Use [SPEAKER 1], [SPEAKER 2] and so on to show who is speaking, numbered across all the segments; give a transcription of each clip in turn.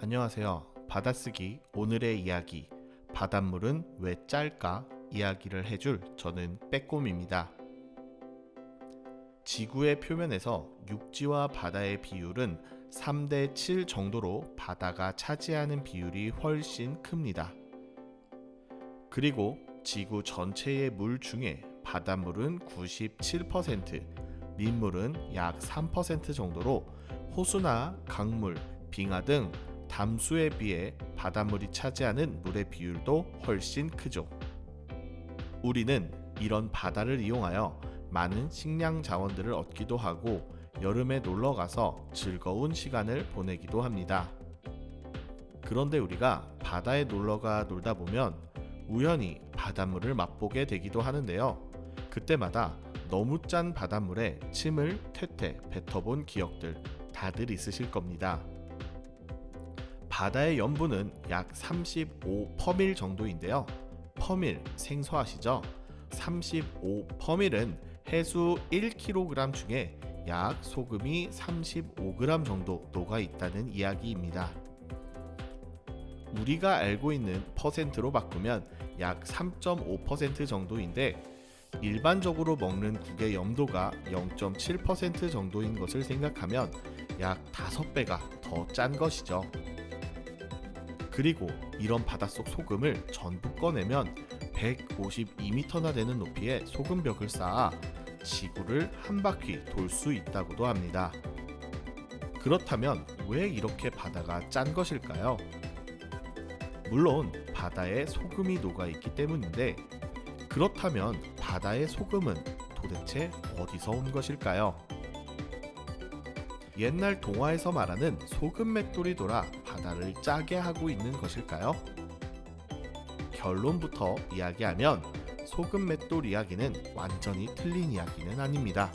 [SPEAKER 1] 안녕하세요. 받아쓰기 오늘의 이야기 바닷물은 왜 짤까 이야기를 해줄 저는 빼꼼입니다. 지구의 표면에서 육지와 바다의 비율은 3대 7 정도로 바다가 차지하는 비율이 훨씬 큽니다. 그리고 지구 전체의 물 중에 바닷물은 97%, 민물은 약 3% 정도로 호수나 강물, 빙하 등 담수에 비해 바닷물이 차지하는 물의 비율도 훨씬 크죠. 우리는 이런 바다를 이용하여 많은 식량 자원들을 얻기도 하고 여름에 놀러 가서 즐거운 시간을 보내기도 합니다. 그런데 우리가 바다에 놀러가 놀다 보면 우연히 바닷물을 맛보게 되기도 하는데요. 그때마다 너무 짠 바닷물에 침을 퇴퇴 뱉어본 기억들 다들 있으실 겁니다. 바다의 염분은 약 35 퍼밀 정도인데요. 퍼밀 생소하시죠? 35 퍼밀은 해수 1kg 중에 약 소금이 35g 정도 녹아 있다는 이야기입니다. 우리가 알고 있는 퍼센트로 바꾸면 약 3.5% 정도인데 일반적으로 먹는 국의 염도가 0.7% 정도인 것을 생각하면 약 5배가 더 짠 것이죠. 그리고 이런 바닷속 소금을 전부 꺼내면 152m나 되는 높이의 소금벽을 쌓아 지구를 한 바퀴 돌 수 있다고도 합니다. 그렇다면 왜 이렇게 바다가 짠 것일까요? 물론 바다에 소금이 녹아 있기 때문인데 그렇다면 바다의 소금은 도대체 어디서 온 것일까요? 옛날 동화에서 말하는 소금 맷돌이 돌아 바다를 짜게 하고 있는 것일까요? 결론부터 이야기하면 소금 맷돌 이야기는 완전히 틀린 이야기는 아닙니다.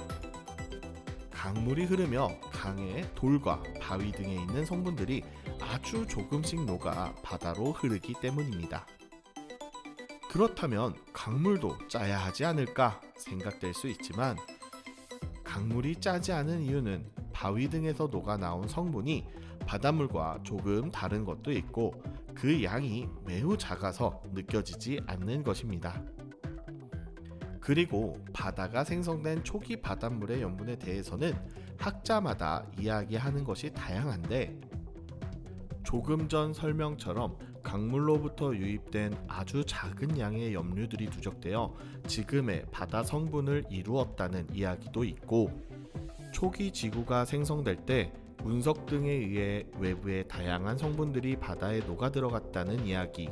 [SPEAKER 1] 강물이 흐르며 강의 돌과 바위 등에 있는 성분들이 아주 조금씩 녹아 바다로 흐르기 때문입니다. 그렇다면 강물도 짜야 하지 않을까 생각될 수 있지만 강물이 짜지 않은 이유는 바위 등에서 녹아 나온 성분이 바닷물과 조금 다른 것도 있고 그 양이 매우 작아서 느껴지지 않는 것입니다. 그리고 바다가 생성된 초기 바닷물의 염분에 대해서는 학자마다 이야기하는 것이 다양한데 조금 전 설명처럼 강물로부터 유입된 아주 작은 양의 염류들이 누적되어 지금의 바다 성분을 이루었다는 이야기도 있고 초기 지구가 생성될 때 운석 등에 의해 외부의 다양한 성분들이 바다에 녹아 들어갔다는 이야기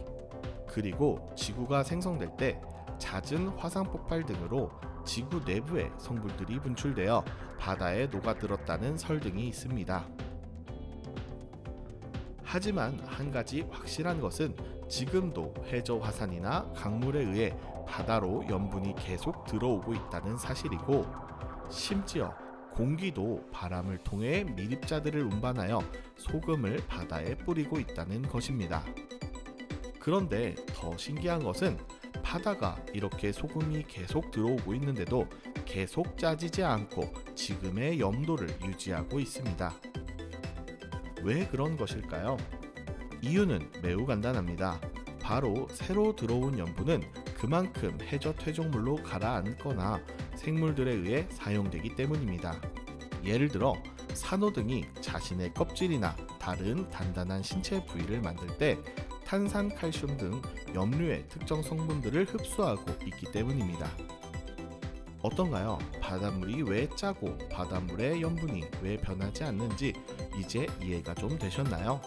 [SPEAKER 1] 그리고 지구가 생성될 때 잦은 화산 폭발 등으로 지구 내부의 성분들이 분출되어 바다에 녹아들었다는 설 등이 있습니다. 하지만 한 가지 확실한 것은 지금도 해저 화산이나 강물에 의해 바다로 염분이 계속 들어오고 있다는 사실이고 심지어 공기도 바람을 통해 미립자들을 운반하여 소금을 바다에 뿌리고 있다는 것입니다. 그런데 더 신기한 것은 바다가 이렇게 소금이 계속 들어오고 있는데도 계속 짜지지 않고 지금의 염도를 유지하고 있습니다. 왜 그런 것일까요? 이유는 매우 간단합니다. 바로 새로 들어온 염분은 그만큼 해저 퇴적물로 가라앉거나 생물들에 의해 사용되기 때문입니다. 예를 들어 산호 등이 자신의 껍질이나 다른 단단한 신체 부위를 만들 때 탄산 칼슘 등 염류의 특정 성분들을 흡수하고 있기 때문입니다. 어떤가요? 바닷물이 왜 짜고 바닷물의 염분이 왜 변하지 않는지 이제 이해가 좀 되셨나요?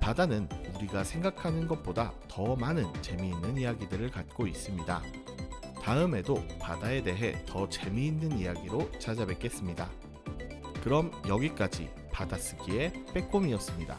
[SPEAKER 1] 바다는 우리가 생각하는 것보다 더 많은 재미있는 이야기들을 갖고 있습니다. 다음에도 바다에 대해 더 재미있는 이야기로 찾아뵙겠습니다. 그럼 여기까지 받아쓰기의 빼꼼이었습니다.